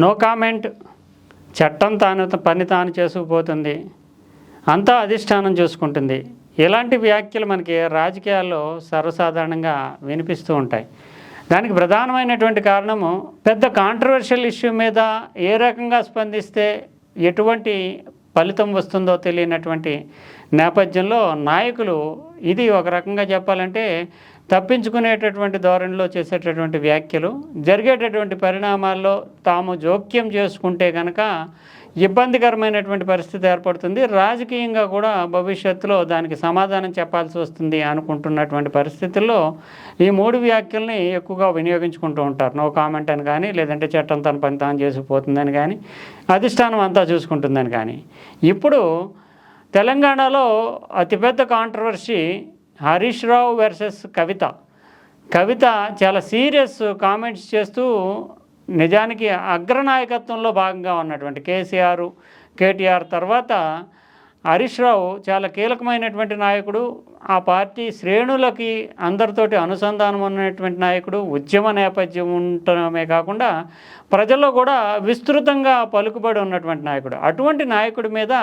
No comment. చట్టం తాను పని తాను చేసుకుపోతుంది. అంతా అధిష్టానం చూసుకుంటుంది. ఇలాంటి వ్యాఖ్యలు మనకి రాజకీయాల్లో సర్వసాధారణంగా వినిపిస్తూ ఉంటాయి. దానికి ప్రధానమైనటువంటి కారణము పెద్ద కాంట్రవర్షియల్ ఇష్యూ మీద ఏ రకంగా స్పందిస్తే ఎటువంటి ఫలితం వస్తుందో తెలియనటువంటి నేపథ్యంలో నాయకులు ఇది ఒక రకంగా చెప్పాలంటే తప్పించుకునేటటువంటి ధోరణిలో చేసేటటువంటి వ్యాఖ్యలు జరిగేటటువంటి పరిణామాల్లో తాము జోక్యం చేసుకుంటే కనుక ఇబ్బందికరమైనటువంటి పరిస్థితి ఏర్పడుతుంది. రాజకీయంగా కూడా భవిష్యత్తులో దానికి సమాధానం చెప్పాల్సి వస్తుంది అనుకుంటున్నటువంటి పరిస్థితుల్లో ఈ మూడు వ్యాఖ్యల్ని ఎక్కువగా వినియోగించుకుంటూ ఉంటారు. నో కామెంట్ అని కానీ లేదంటే చట్టం తన పని తాను చేసిపోతుందని కానీ అధిష్టానం అంతా చూసుకుంటుందని కానీ. ఇప్పుడు తెలంగాణలో అతిపెద్ద కాంట్రవర్సీ హరీష్ రావు వర్సెస్ కవిత. కవిత చాలా సీరియస్ కామెంట్స్ చేస్తూ నిజానికి అగ్రనాయకత్వంలో భాగంగా ఉన్నటువంటి కేసీఆర్ కేటీఆర్ తర్వాత హరీష్ రావు చాలా కీలకమైనటువంటి నాయకుడు. ఆ పార్టీ శ్రేణులకి అందరితోటి అనుసంధానం ఉన్నటువంటి నాయకుడు. ఉద్యమ నేపథ్యం ఉండటమే కాకుండా ప్రజల్లో కూడా విస్తృతంగా పలుకుబడి ఉన్నటువంటి నాయకుడు. అటువంటి నాయకుడి మీద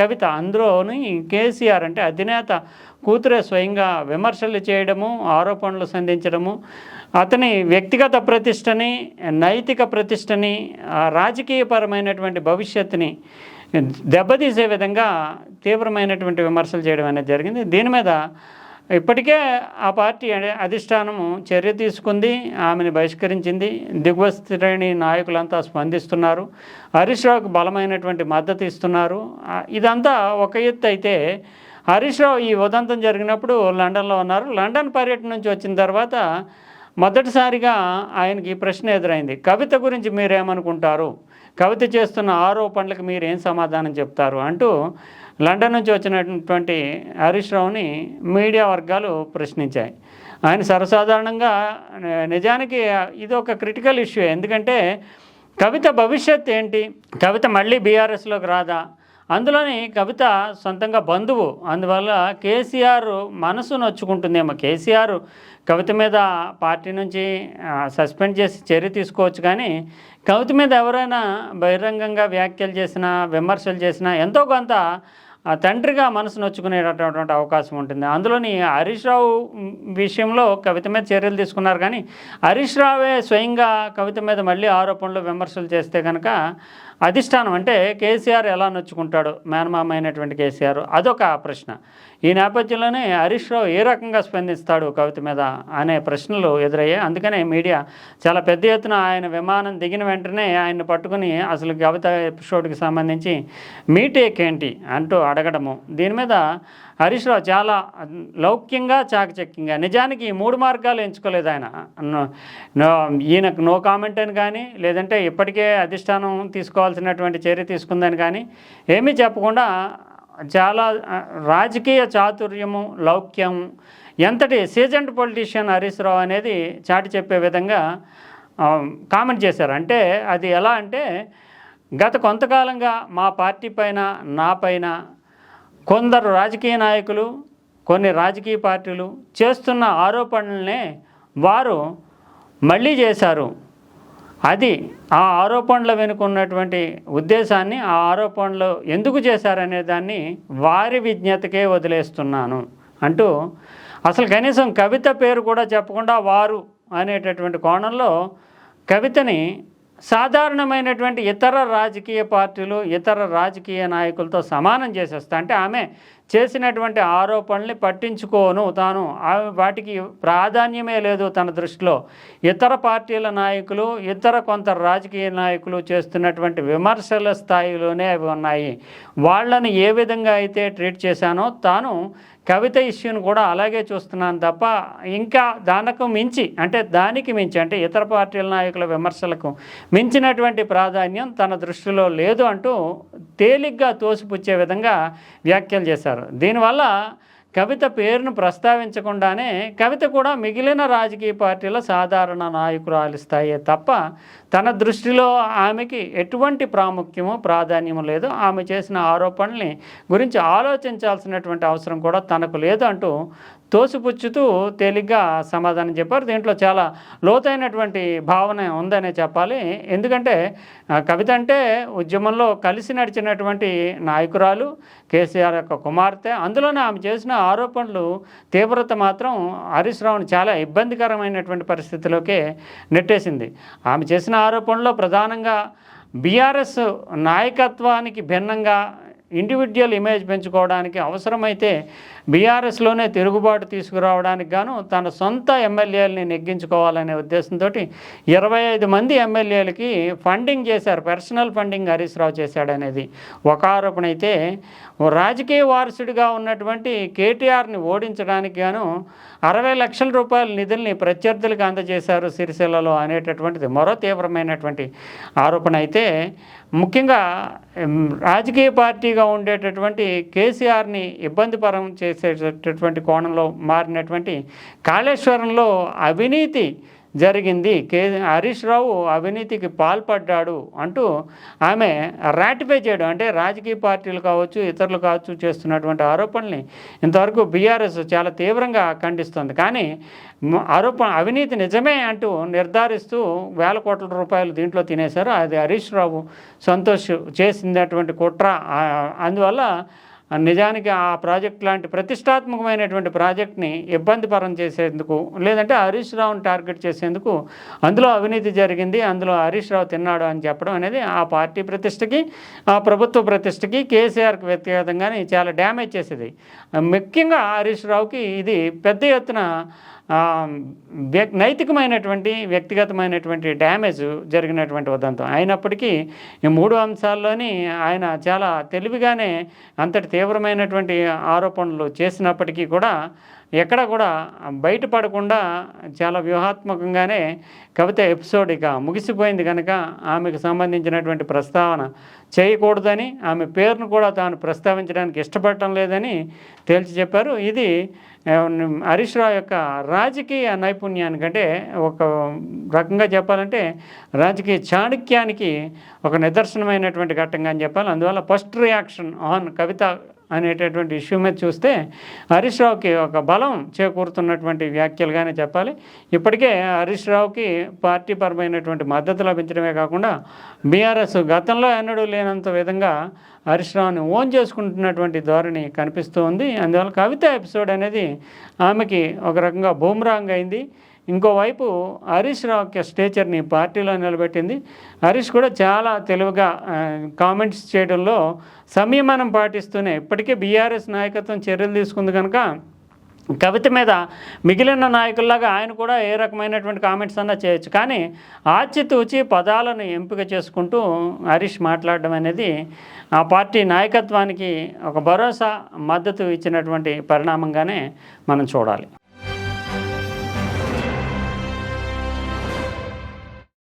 కవిత అందులోని కేసీఆర్ అంటే అధినేత కూతురే స్వయంగా విమర్శలు చేయడము ఆరోపణలు సంధించడము అతని వ్యక్తిగత ప్రతిష్టని నైతిక ప్రతిష్టని ఆ రాజకీయపరమైనటువంటి భవిష్యత్తుని దెబ్బతీసే విధంగా తీవ్రమైనటువంటి విమర్శలు చేయడం అనేది జరిగింది. దీని మీద ఇప్పటికే ఆ పార్టీ అధిష్టానము చర్య తీసుకుంది ఆమెను బహిష్కరించింది. దిగువ శ్రేణి నాయకులంతా స్పందిస్తున్నారు. హరీష్ రావుకు బలమైనటువంటి మద్దతు ఇస్తున్నారు. ఇదంతా ఒక ఎత్తు అయితే హరీష్ రావు ఈ ఉదంతం జరిగినప్పుడు లండన్లో ఉన్నారు. లండన్ పర్యటన నుంచి వచ్చిన తర్వాత మొదటిసారిగా ఆయనకి ప్రశ్న ఎదురైంది. కవిత గురించి మీరేమనుకుంటారు? కవిత చేస్తున్న ఆరోపణలకు మీరు ఏం సమాధానం చెప్తారు? అంటూ లండన్ నుంచి వచ్చినటువంటి హరీష్ రావుని మీడియా వర్గాలు ప్రశ్నించాయి. ఆయన సర్వసాధారణంగా నిజానికి ఇది ఒక క్రిటికల్ ఇష్యూ. ఎందుకంటే కవిత భవిష్యత్ ఏంటి? కవిత మళ్ళీ బీఆర్ఎస్లోకి రాదా? అందులోని కవిత సొంతంగా బంధువు. అందువల్ల కేసీఆర్ మనసు నొచ్చుకుంటుందేమో. కేసీఆర్ కవిత మీద పార్టీ నుంచి సస్పెండ్ చేసి చర్య తీసుకోవచ్చు కానీ కవిత మీద ఎవరైనా బహిరంగంగా వ్యాఖ్యలు చేసినా విమర్శలు చేసినా ఎంతో కొంత తండ్రిగా మనసు నొచ్చుకునేటటువంటి అవకాశం ఉంటుంది. అందులోని హరీష్ రావు విషయంలో కవిత మీద చర్యలు తీసుకున్నారు కానీ హరీష్ రావే స్వయంగా కవిత మీద మళ్ళీ ఆరోపణలు విమర్శలు చేస్తే కనుక అధిష్టానం అంటే కేసీఆర్ ఎలా నొచ్చుకుంటాడు? మేనమామ అయినటువంటి కేసీఆర్. అదొక ప్రశ్న. ఈ నేపథ్యంలోనే హరీష్ రావు ఏ రకంగా స్పందిస్తాడు కవిత మీద అనే ప్రశ్నలు ఎదురయ్యాయి. అందుకనే మీడియా చాలా పెద్ద ఎత్తున ఆయన విమానం దిగిన వెంటనే ఆయన్ని పట్టుకుని అసలు కవిత ఎపిసోడ్కి సంబంధించి మీ టేక్ ఏంటి అంటూ అడగడము. దీని మీద హరీష్ రావు చాలా లౌక్యంగా చాకచక్యంగా నిజానికి ఈ మూడు మార్గాలు ఎంచుకోలేదు ఆయన. ఈయనకు నో కామెంట్ అని కానీ లేదంటే ఇప్పటికే అధిష్టానం తీసుకోవాల్సినటువంటి చర్య తీసుకుందని కానీ ఏమీ చెప్పకుండా చాలా రాజకీయ చాతుర్యము లౌక్యం ఎంతటి సీజెంట్ పొలిటీషియన్ హరీష్ రావు అనేది చాటి చెప్పే విధంగా కామెంట్ చేశారు. అంటే అది ఎలా అంటే గత కొంతకాలంగా మా పార్టీ పైన నా పైన కొందరు రాజకీయ నాయకులు కొన్ని రాజకీయ పార్టీలు చేస్తున్న ఆరోపణలనే వారు మళ్ళీ చేశారు. అది ఆ ఆరోపణల వెనుకున్నటువంటి ఉద్దేశాన్ని ఆ ఆరోపణలు ఎందుకు చేశారనే దాన్ని వారి విజ్ఞతకే వదిలేస్తున్నాను అంటూ అసలు కనీసం కవిత పేరు కూడా చెప్పకుండా వారు అనేటటువంటి కోణంలో కవితని సాధారణమైనటువంటి ఇతర రాజకీయ పార్టీలు ఇతర రాజకీయ నాయకులతో సమానం చేసేస్తా అంటే ఆమె చేసినటువంటి ఆరోపణల్ని పట్టించుకోను. తాను ఆమె వాటికి ప్రాధాన్యమే లేదు తన దృష్టిలో. ఇతర పార్టీల నాయకులు ఇతర కొంత రాజకీయ నాయకులు చేస్తున్నటువంటి విమర్శల స్థాయిలోనే అవి ఉన్నాయి. వాళ్ళని ఏ విధంగా అయితే ట్రీట్ చేశానో తాను కవిత ఇష్యూని కూడా అలాగే చూస్తున్నాను తప్ప ఇంకా దానికి మించి అంటే దానికి మించి అంటే ఇతర పార్టీల నాయకుల విమర్శలకు మించినటువంటి ప్రాధాన్యం తన దృష్టిలో లేదు అంటూ తేలిగ్గా తోసిపుచ్చే విధంగా వ్యాఖ్యలు చేశారు. దీనివల్ల కవిత పేరును ప్రస్తావించకుండానే కవిత కూడా మిగిలిన రాజకీయ పార్టీల సాధారణ నాయకురాలు స్థాయి తప్ప తన దృష్టిలో ఆమెకి ఎటువంటి ప్రాముఖ్యము ప్రాధాన్యము లేదు. ఆమె చేసిన ఆరోపణల్ని గురించి ఆలోచించాల్సినటువంటి అవసరం కూడా తనకు లేదు అంటూ తోసిపుచ్చుతూ తేలిగ్గా సమాధానం చెప్పారు. దీంట్లో చాలా లోతైనటువంటి భావన ఉందనే చెప్పాలి. ఎందుకంటే కవిత అంటే ఉద్యమంలో కలిసి నడిచినటువంటి నాయకురాలు కేసీఆర్ యొక్క కుమార్తె. అందులోనే ఆమె చేసిన ఆరోపణలు తీవ్రత మాత్రం హరీష్ రావుని చాలా ఇబ్బందికరమైనటువంటి పరిస్థితిలోకే నెట్టేసింది. ఆమె చేసిన ఆరోపణలో ప్రధానంగా బీఆర్ఎస్ నాయకత్వానికి భిన్నంగా ఇండివిజువల్ ఇమేజ్ పెంచుకోవడానికి అవసరమైతే బీఆర్ఎస్లోనే తిరుగుబాటు తీసుకురావడానికి గాను తన సొంత ఎమ్మెల్యేలని నెగ్గించుకోవాలనే ఉద్దేశంతో ఇరవై ఐదు మంది ఎమ్మెల్యేలకి ఫండింగ్ చేశారు. పర్సనల్ ఫండింగ్ హరీష్ రావు చేశాడనేది. ఒక ఆరోపణ అయితే రాజకీయ వారసుడిగా ఉన్నటువంటి కేటీఆర్ని ఓడించడానికి గాను అరవై లక్షల రూపాయల నిధుల్ని ప్రత్యర్థులకు అందజేశారు సిరిసిల్లలో అనేటటువంటిది. మరో తీవ్రమైనటువంటి ఆరోపణ అయితే ముఖ్యంగా రాజకీయ పార్టీగా ఉండేటటువంటి కేసీఆర్ని ఇబ్బందిపరం చేసేటటువంటి కోణంలో మారినటువంటి కాళేశ్వరంలో అవినీతి జరిగింది. కే హరీష్ రావు అవినీతికి పాల్పడ్డాడు అంటూ ఆమె రాటిఫై చేయడం అంటే రాజకీయ పార్టీలు కావచ్చు ఇతరులు కావచ్చు చేస్తున్నటువంటి ఆరోపణల్ని ఇంతవరకు బీఆర్ఎస్ చాలా తీవ్రంగా ఖండిస్తుంది. కానీ ఆరోపణ అవినీతి నిజమే అంటూ నిర్ధారిస్తూ వేల కోట్ల రూపాయలు దీంట్లో తినేశారు. అది హరీష్ రావు సంతోష్ చేసినటువంటి కుట్ర. అందువల్ల నిజానికి ఆ ప్రాజెక్ట్ లాంటి ప్రతిష్టాత్మకమైనటువంటి ప్రాజెక్ట్ని ఇబ్బందిపరం చేసేందుకు లేదంటే హరీష్ రావుని టార్గెట్ చేసేందుకు అందులో అవినీతి జరిగింది అందులో హరీష్ రావు తిన్నాడు అని చెప్పడం అనేది ఆ పార్టీ ప్రతిష్టకి ఆ ప్రభుత్వ ప్రతిష్టకి కేసీఆర్కి వ్యక్తిగతంగానే చాలా డ్యామేజ్ చేసేది. ముఖ్యంగా హరీష్ రావుకి ఇది పెద్ద ఎత్తున నైతికమైనటువంటి వ్యక్తిగతమైనటువంటి డ్యామేజ్ జరిగినటువంటి ఉదంతం. అయినప్పటికీ ఈ మూడు అంశాల్లోని ఆయన చాలా తెలివిగానే అంతటి తీవ్రమైనటువంటి ఆరోపణలు చేసినప్పటికీ కూడా ఎక్కడ కూడా బయటపడకుండా చాలా వ్యూహాత్మకంగానే కవిత ఎపిసోడ్ ఇక ముగిసిపోయింది కనుక ఆమెకు సంబంధించినటువంటి ప్రస్తావన చేయకూడదని ఆమె పేరును కూడా తాను ప్రస్తావించడానికి ఇష్టపడటం లేదని తేల్చి చెప్పారు. ఇది హరీష్ రావు యొక్క రాజకీయ నైపుణ్యానికంటే ఒక రకంగా చెప్పాలంటే రాజకీయ చాణక్యానికి ఒక నిదర్శనమైనటువంటి ఘట్టంగా అని చెప్పాలి. అందువల్ల ఫస్ట్ రియాక్షన్ ఆన్ కవిత అనేటటువంటి ఇష్యూ మీద చూస్తే హరీష్ రావుకి ఒక బలం చేకూరుతున్నటువంటి వ్యాఖ్యలుగానే చెప్పాలి. ఇప్పటికే హరీష్ రావుకి పార్టీ పరమైనటువంటి మద్దతు లభించడమే కాకుండా బీఆర్ఎస్ గతంలో ఎన్నడూ లేనంత విధంగా హరీష్ రావుని ఓన్ చేసుకుంటున్నటువంటి ధోరణి కనిపిస్తూ ఉంది. అందువల్ల కవిత ఎపిసోడ్ అనేది ఆమెకి ఒక రకంగా బూమ్రాంగ్ అయింది. ఇంకోవైపు హరీష్ రావు యొక్క స్టేచర్ని పార్టీలో నిలబెట్టింది. హరీష్ కూడా చాలా తెలివిగా కామెంట్స్ చేయడంలో సంయమనం పాటిస్తూనే ఇప్పటికే బీఆర్ఎస్ నాయకత్వం చర్యలు తీసుకుంది కనుక కవిత మీద మిగిలిన నాయకుల్లాగా ఆయన కూడా ఏ రకమైనటువంటి కామెంట్స్ అన్నా చేయొచ్చు. కానీ ఆచితూచి పదాలను ఎంపిక చేసుకుంటూ హరీష్ మాట్లాడడం అనేది ఆ పార్టీ నాయకత్వానికి ఒక భరోసా మద్దతు ఇచ్చినటువంటి పరిణామంగానే మనం చూడాలి.